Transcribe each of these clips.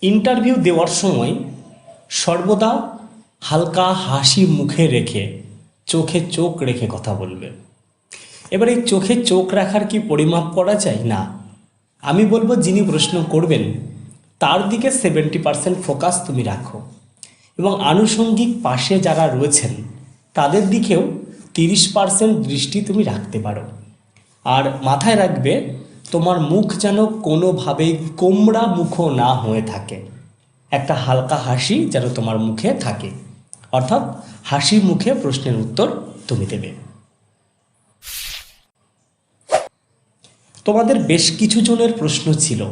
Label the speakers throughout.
Speaker 1: Interview দেওয়ার সময় সর্বদা হালকা হাসি মুখে রেখে, চোখে চোখ রেখে কথা বলবে। এবার এই চোখে চোখ রাখার কি পরিমাপ করা যায়? না। আমি বলব, যিনি প্রশ্ন করবেন, তার দিকে সেভেন্টি পার্সেন্ট ফোকাস তুমি রাখো। এবং আনুষঙ্গিক পাশে যারা রয়েছেন, তাদের দিকেও তিরিশ পার্সেন্ট দৃষ্টি তুমি রাখতে পারো। আর মাথায় রাখবে তোমার মুখ যেন কোনোভাবেই কোমড়া মুখও না হয়ে থাকে। একটা হালকা হাসি যেন তোমার মুখে থাকে। অর্থাৎ হাসি মুখে প্রশ্নের উত্তর তুমি দেবে। তোমাদের বেশ কিছু জনের প্রশ্ন ছিল।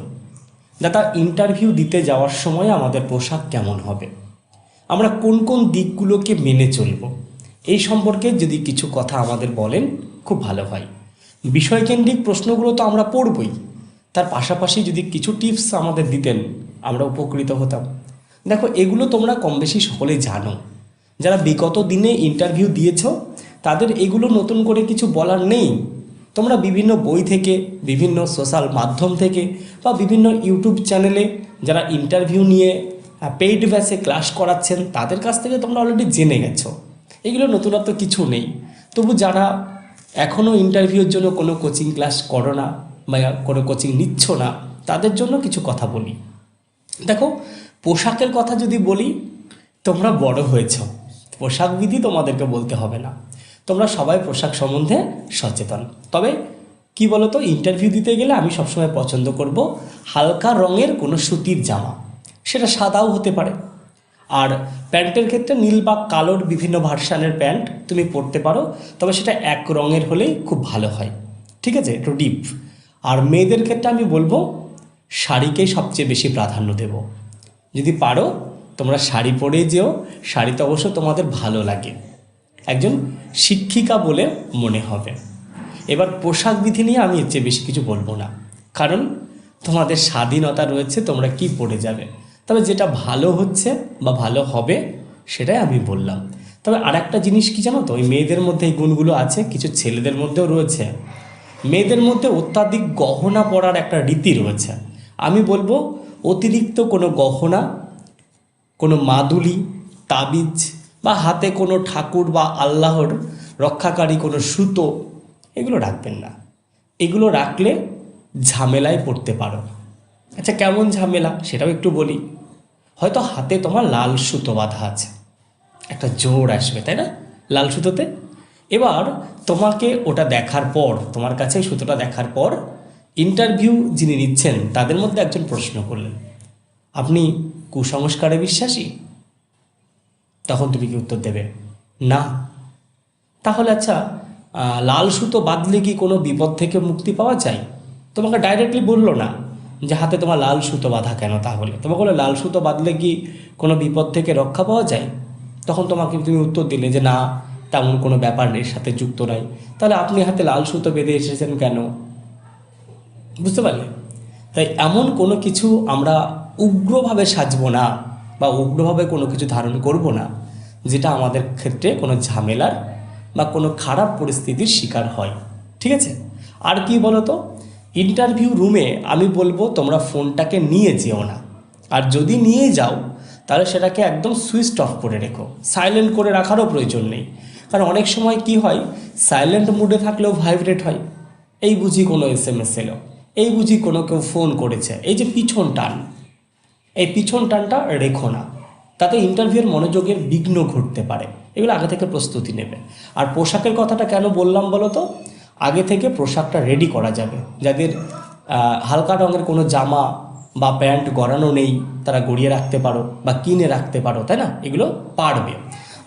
Speaker 1: দাদা ইন্টারভিউ দিতে যাওয়ার সময় আমাদের পোশাক কেমন হবে? আমরা কোন কোন দিকগুলোকে মেনে চলব? এই সম্পর্কে যদি কিছু কথা আমাদের বলেন, খুব ভালো হয়। বিষয়কেন্দ্রিক প্রশ্নগুলো তো আমরা পড়বই। তার পাশাপাশি যদি কিছু টিপস আমাদের দিতেন, আমরা উপকৃত হতাম। দেখো, এগুলো তোমরা কম বেশি সকলেই জানো। যারা বিগত দিনে ইন্টারভিউ দিয়েছ, তাদের এগুলো নতুন করে কিছু বলার নেই। তোমরা বিভিন্ন বই থেকে, বিভিন্ন সোশ্যাল মাধ্যম থেকে বা বিভিন্ন ইউটিউব চ্যানেলে যারা ইন্টারভিউ নিয়ে পেইড ব্যাচে ক্লাস করাচ্ছেন, তাদের কাছ থেকে তোমরা অলরেডি জেনে গেছো। এগুলো নতুনত্ব কিছু নেই। তবু যারা এখনও ইন্টারভিউর জন্য কোনো কোচিং ক্লাস করো না বা কোনো কোচিং নিচ্ছ না, তাদের জন্য কিছু কথা বলি। দেখো, পোশাকের কথা যদি বলি, তোমরা বড় হয়েছ। পোশাক বিধি তোমাদেরকে বলতে হবে না। তোমরা সবাই পোশাক সম্বন্ধে সচেতন। তবে কি বলতো ইন্টারভিউ দিতে গেলে আমি সবসময় পছন্দ করব হালকা রঙের কোনো সুতির জামা। সেটা সাদাও হতে পারে। আর প্যান্টের ক্ষেত্রে নীল বা কালোর বিভিন্ন ভার্সানের প্যান্ট তুমি পরতে পারো, তবে সেটা এক রঙের হলেই খুব ভালো হয়। ঠিক আছে? একটু ডিপ আর মেয়েদের ক্ষেত্রে আমি বলব, শাড়িকেই সবচেয়ে বেশি প্রাধান্য দেব। যদি পারো, তোমরা শাড়ি পরে যেও শাড়িতে অবশ্য তোমাদের ভালো লাগে। একজন শিক্ষিকা বলে মনে হবে। এবার পোশাক বিধি নিয়ে আমি এর চেয়ে বেশি কিছু বলব না। কারণ তোমাদের স্বাধীনতা রয়েছে, তোমরা কি পড়ে যাবে? তবে যেটা ভালো হচ্ছে বা ভালো হবে সেটাই আমি বললাম। তবে আর একটা জিনিস কি জানো তো? ওই মেয়েদের মধ্যে এই গুণগুলো আছে, কিছু ছেলেদের মধ্যেও রয়েছে। মেয়েদের মধ্যে অত্যাধিক গহনা পরার একটা রীতি রয়েছে। আমি বলব, অতিরিক্ত কোনো গহনা, কোনো মাদুলি, তাবিজ বা হাতে কোনো ঠাকুর বা আল্লাহর রক্ষাকারী কোনো সুতো, এগুলো রাখবেন না। এগুলো রাখলে ঝামেলায় পড়তে পারো। আচ্ছা কেমন ঝামেলা? সেটাও একটু বলি। হয়তো হাতে তোমার লাল সুতো বাঁধা আছে। একটা জোর আসবে, তাই না? লাল সুতোতে। এবার তোমাকে ওটা দেখার পর, তোমার কাছে সুতোটা দেখার পর ইন্টারভিউ যিনি নিচ্ছেন, তাদের মধ্যে একজন প্রশ্ন করলেন। আপনি কুসংস্কারে বিশ্বাসী? তখন তুমি কি উত্তর দেবে? না। তাহলে আচ্ছা লাল সুতো বাঁধলে কি কোনো বিপদ থেকে মুক্তি পাওয়া যায়? তোমাকে ডাইরেক্টলি বলল না। যে হাতে তোমার লাল সুতো বাঁধা কেন তাহলে? তোমাকে বলে, লাল সুতো বাঁধলে কি কোনো বিপদ থেকে রক্ষা পাওয়া যায়? তখন তোমাকে তুমি উত্তর দিলে যে, না, তেমন কোনো ব্যাপার এর সাথে যুক্ত নাই। তাহলে আপনি হাতে লাল সুতো বেঁধে এসেছেন কেন? বুঝতে পারলে? তাই এমন কোনো কিছু আমরা উগ্রভাবে সাজবো না বা উগ্রভাবে কোনো কিছু ধারণ করব না, যেটা আমাদের ক্ষেত্রে কোনো ঝামেলার বা কোনো খারাপ পরিস্থিতির শিকার হয়। ঠিক আছে? আর কি বলো তো ইন্টারভিউ রুমে আমি বলব তোমরা ফোনটাকে নিয়ে যেও না। আর যদি নিয়ে যাও, তাহলে সেটাকে একদম সুইচ অফ করে রেখো। সাইলেন্ট করে রাখারও প্রয়োজন নেই। কারণ অনেক সময় কি হয় সাইলেন্ট মুডে থাকলেও ভাইব্রেট হয়। এই বুঝি কোনো এস এম এস এলো, এই বুঝি কোনো কেউ ফোন করেছে। এই যে পিছন টান, এই পিছন টানটা রেখো না। তাতে ইন্টারভিউয়ের মনোযোগের বিঘ্ন ঘটতে পারে। এগুলো আগে থেকে প্রস্তুতি নেবে। আর পোশাকের কথাটা কেন বললাম বলো তো? আগে থেকে পোশাকটা রেডি করা যাবে। যাদের হালকা রঙের কোনো জামা বা প্যান্ট গড়ানো নেই, তারা গড়িয়ে রাখতে পারো বা কিনে রাখতে পারো, তাই না? এগুলো পারবে।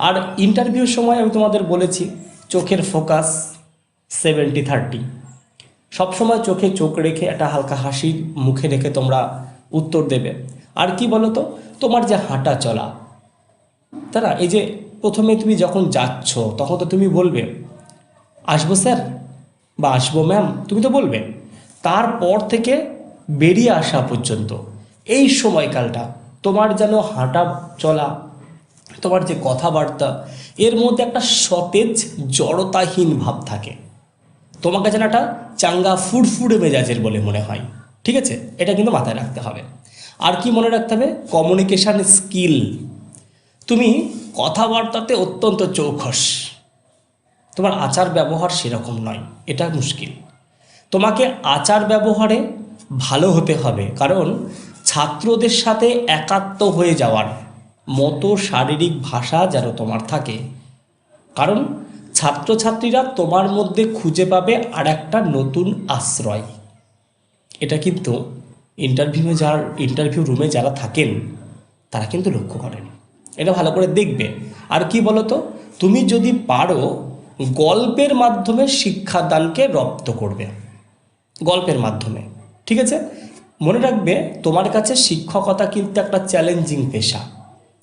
Speaker 1: আর ইন্টারভিউর সময় আমি তোমাদের বলেছি, চোখের ফোকাস সেভেন্টি থার্টি সবসময় চোখে চোখ রেখে একটা হালকা হাসির মুখে রেখে তোমরা উত্তর দেবে। আর কি বলো তো তোমার যে হাঁটা চলা। তারা এই যে প্রথমে তুমি যখন যাচ্ছ, তখন তো তুমি বলবে, আসব স্যার? বা আসব ম্যাম তুমি তো বলবে। তারপর থেকে বেরিয়ে আসা পর্যন্ত, এই সময়কালটা, তোমার যেন হাঁটা চলা, তোমার যে কথাবার্তা, এর মধ্যে একটা সতেজ জড়তাহীন ভাব থাকে। তোমাকে যেন একটা চাঙ্গা ফুরফুরে মেজাজের বলে মনে হয়। ঠিক আছে? এটা কিন্তু মাথায় রাখতে হবে। আর কি মনে রাখতে হবে? কমিউনিকেশান স্কিল তুমি কথাবার্তাতে অত্যন্ত চৌখস। তোমার আচার ব্যবহার সেরকম নয়, এটা মুশকিল। তোমাকে আচার ব্যবহারে ভালো হতে হবে, কারণ ছাত্রদের সাথে একাত্ম হয়ে যাওয়ার মতো শারীরিক ভাষা যেন তোমার থাকে। কারণ ছাত্রছাত্রীরা তোমার মধ্যে খুঁজে পাবে আর একটা নতুন আশ্রয়। এটা কিন্তু ইন্টারভিউ যার ইন্টারভিউ রুমে যারা থাকেন, তারা কিন্তু লক্ষ্য করেন। এটা ভালো করে দেখবে। আর কি বলতো? তুমি যদি পারো গল্পের মাধ্যমে শিক্ষাদানকে রপ্ত করবে। গল্পের মাধ্যমে, ঠিক আছে? মনে রাখবে, তোমার কাছে শিক্ষকতা কিন্তু একটা চ্যালেঞ্জিং পেশা।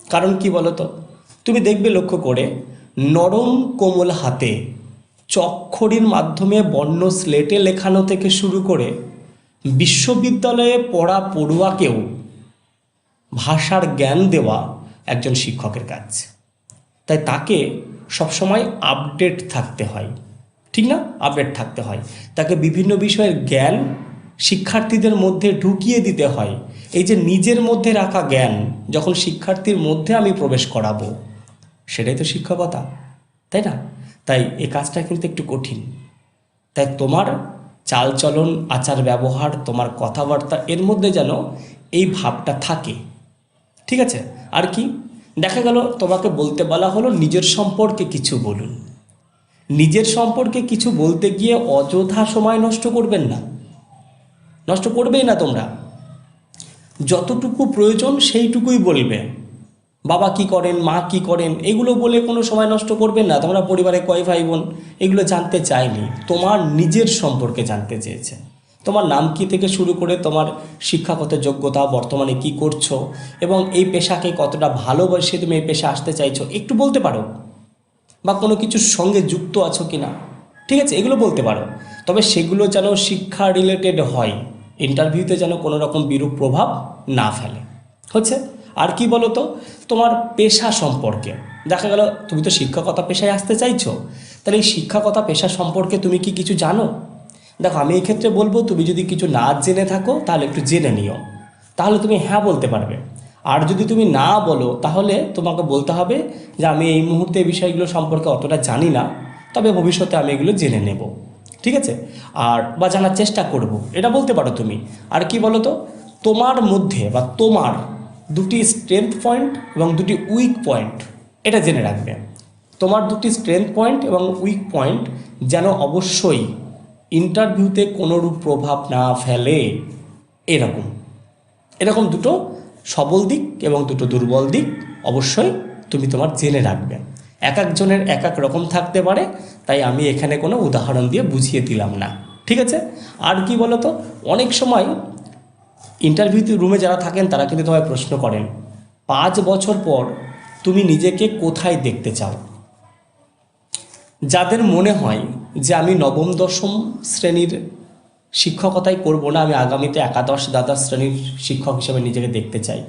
Speaker 1: কারণ কি বলতো? তুমি দেখবে লক্ষ্য করে, নরম কোমল হাতে চক্ষরির মাধ্যমে বর্ণ স্লেটে লেখানো থেকে শুরু করে বিশ্ববিদ্যালয়ে পড়া পড়ুয়াকেও ভাষার জ্ঞান দেওয়া একজন শিক্ষকের কাজ। তাই তাকে সবসময় আপডেট থাকতে হয়। ঠিক না? আপডেট থাকতে হয়। তাকে বিভিন্ন বিষয়ের জ্ঞান শিক্ষার্থীদের মধ্যে ঢুকিয়ে দিতে হয়। এই যে নিজের মধ্যে রাখা জ্ঞান, যখন শিক্ষার্থীর মধ্যে আমি প্রবেশ করাবো, সেটাই তো শিক্ষকতা, তাই না? তাই এই কাজটা কিন্তু একটু কঠিন। তাই তোমার চালচলন, আচার ব্যবহার, তোমার কথাবার্তা, এর মধ্যে যেন এই ভাবটা থাকে। ঠিক আছে? আর কি? দেখা গেল তোমাকে বলতে বলা হলো, নিজের সম্পর্কে কিছু বলুন। নিজের সম্পর্কে কিছু বলতে গিয়ে অযথা সময় নষ্ট করবেন না। নষ্ট করবেই না তোমরা। যতটুকু প্রয়োজন সেইটুকুই বলবে। বাবা কি করেন, মা কি করেন, এগুলো বলে কোনো সময় নষ্ট করবেন না। তোমরা পরিবারে কয় ভাই বোন, এগুলো জানতে চাইনি। তোমার নিজের সম্পর্কে জানতে চেয়েছে। তোমার নাম কি থেকে শুরু করে তোমার শিক্ষাগত যোগ্যতা, বর্তমানে কি করছ এবং এই পেশাকে কতটা ভালোবাসে তুমি এই পেশা আসতে চাইছো একটু বলতে পারো? বা কোনো কিছুর সঙ্গে যুক্ত আছো কি না ঠিক আছে, এগুলো বলতে পারো। তবে সেগুলো যেন শিক্ষা রিলেটেড হয় ইন্টারভিউতে যেন কোনো রকম বিরূপ প্রভাব না ফেলে। হচ্ছে? আর কি বলো তো তোমার পেশা সম্পর্কে। দেখা গেল, তুমি তো শিক্ষকতা পেশায় আসতে চাইছো। তাহলে এই শিক্ষকতা পেশা সম্পর্কে তুমি কি কিছু জানো? দেখো, আমি এই ক্ষেত্রে বলব তুমি যদি কিছু না জেনে থাকো, তাহলে একটু জেনে নিও। তাহলে তুমি হ্যাঁ বলতে পারবে। আর যদি তুমি না বলো, তাহলে তোমাকে বলতে হবে যে, আমি এই মুহূর্তে এই বিষয়গুলো সম্পর্কে অতটা জানি না, তবে ভবিষ্যতে আমি এগুলো জেনে নেব। ঠিক আছে? আর, বা জানার চেষ্টা করব। এটা বলতে পারো তুমি। আর কি বলো তো তোমার মধ্যে বা তোমার দুটি স্ট্রেংথ পয়েন্ট এবং দুটি উইক পয়েন্ট এটা জেনে রাখবে। তোমার দুটি স্ট্রেংথ পয়েন্ট এবং উইক পয়েন্ট যেন অবশ্যই ইন্টারভিউতে কোনোরূপ প্রভাব না ফেলে এরকম। এরকম দুটো সবল দিক এবং দুটো দুর্বল দিক অবশ্যই তুমি তোমার জেনে রাখবে। এক একজনের এক এক রকম থাকতে পারে, তাই আমি এখানে কোনো উদাহরণ দিয়ে বুঝিয়ে দিলাম না। ঠিক আছে? আর কি বলো তো অনেক সময় ইন্টারভিউতে রুমে যারা থাকেন, তারা কিন্তু তোমায় প্রশ্ন করেন, পাঁচ বছর পর তুমি নিজেকে কোথায় দেখতে চাও? যাদের মনে হয় যে আমি নবম, দশম শ্রেণির শিক্ষকতাই করব না, আমি আগামীতে একাদশ, দ্বাদশ শ্রেণির শিক্ষক হিসেবে নিজেকে দেখতে চাই।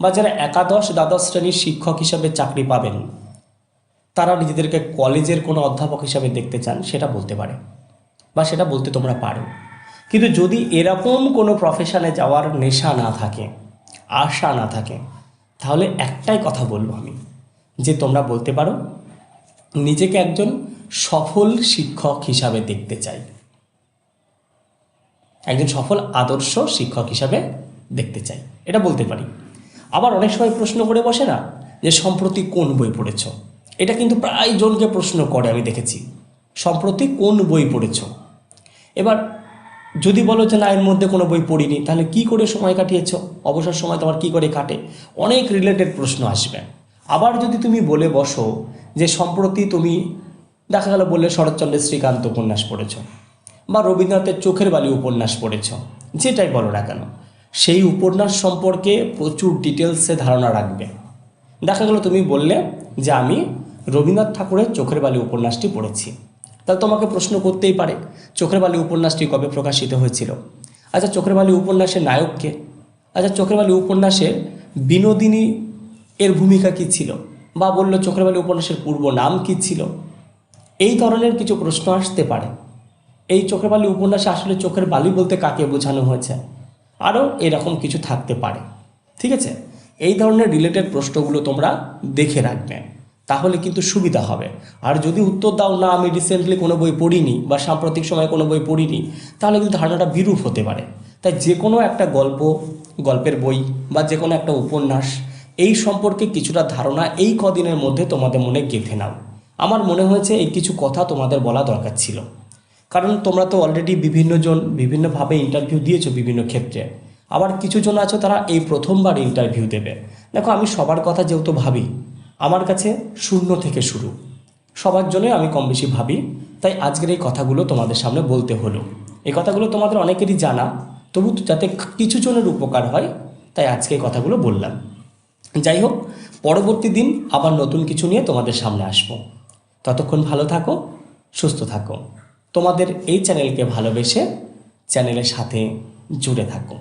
Speaker 1: বা যারা একাদশ, দ্বাদশ শ্রেণির শিক্ষক হিসেবে চাকরি পাবেন, তারা নিজেদেরকে কলেজের কোনো অধ্যাপক হিসাবে দেখতে চান, সেটা বলতে পারে। বা সেটা বলতে তোমরা পারো। কিন্তু যদি এরকম কোনো প্রফেশনে যাওয়ার নেশা না থাকে, আশা না থাকে, তাহলে একটাই কথা বলব আমি, যে তোমরা বলতে পারো, নিজেকে একজন সফল শিক্ষক হিসাবে দেখতে চাই। একজন সফল আদর্শ শিক্ষক হিসাবে দেখতে চাই। এটা বলতে পারি। আবার অনেক সময় প্রশ্ন করে বসে না যে, সম্প্রতি কোন বই পড়েছ? এটা কিন্তু প্রায় জনকে প্রশ্ন করে, আমি দেখেছি। সম্প্রতি কোন বই পড়েছ? এবার যদি বলো যে, না, এর মধ্যে কোনো বই পড়িনি, তাহলে কি করে সময় কাটিয়েছ? অবসর সময় তোমার কি করে কাটে? অনেক রিলেটেড প্রশ্ন আসবে। আবার যদি তুমি বলে বসো যে, সম্প্রতি তুমি দেখা গেল বললে শরৎচন্দ্রের শ্রীকান্ত উপন্যাস পড়েছ বা রবীন্দ্রনাথের চোখের বালি উপন্যাস পড়েছ, যেটাই বলো না কেন। সেই উপন্যাস সম্পর্কে প্রচুর ডিটেলসে ধারণা রাখবে। দেখা গেল তুমি বললে যে আমি রবীন্দ্রনাথ ঠাকুরের চোখের বালি উপন্যাসটি পড়েছি। তাহলে তোমাকে প্রশ্ন করতেই পারে, চোখের বালি উপন্যাসটি কবে প্রকাশিত হয়েছিল? আচ্ছা চোখের বালি উপন্যাসের নায়ককে আচ্ছা চোখের বালি উপন্যাসের বিনোদিনী এর ভূমিকা কী ছিল? বা বলল চোখের বালি উপন্যাসের পূর্ব নাম কী ছিল? এই ধরনের কিছু প্রশ্ন আসতে পারে। এই চোখের বালি উপন্যাসে আসলে চোখের বালি বলতে কাকে বোঝানো হয়েছে? আরও এরকম কিছু থাকতে পারে। ঠিক আছে? এই ধরনের রিলেটেড প্রশ্নগুলো তোমরা দেখে রাখবে। তাহলে কিন্তু সুবিধা হবে। আর যদি উত্তর দাও, না, আমি রিসেন্টলি কোনো বই পড়িনি বা সাম্প্রতিক সময়ে কোনো বই পড়িনি, তাহলে কিন্তু ধারণাটা বিরূপ হতে পারে। তাই যে কোনো একটা গল্প, গল্পের বই বা যে কোনো একটা উপন্যাস, এই সম্পর্কে কিছুটা ধারণা এই কদিনের মধ্যে তোমাদের মনে গেঁথে নাও। আমার মনে হয়েছে এই কিছু কথা তোমাদের বলা দরকার ছিল। কারণ তোমরা তো অলরেডি বিভিন্নজন, বিভিন্নভাবে ইন্টারভিউ দিয়েছ বিভিন্ন ক্ষেত্রে। আবার কিছুজন আছো তারা এই প্রথমবার ইন্টারভিউ দেবে। দেখো, আমি সবার কথা যেহেতু ভাবি, আমার কাছে শূন্য থেকে শুরু। সবার জন্যই আমি কম বেশি ভাবি, তাই আজকের এই কথাগুলো তোমাদের সামনে বলতে হলো। এই কথাগুলো তোমাদের অনেকেরই জানা, তবু যাতে কিছু জনের উপকার হয়, তাই আজকে এই কথাগুলো বললাম। যাই হোক, পরবর্তী দিন আবার নতুন কিছু নিয়ে তোমাদের সামনে আসব। ততক্ষণ ভালো থাকো সুস্থ থাকো। তোমাদের এই চ্যানেলকে ভালোবেসে চ্যানেলের সাথে জুড়ে থাকো।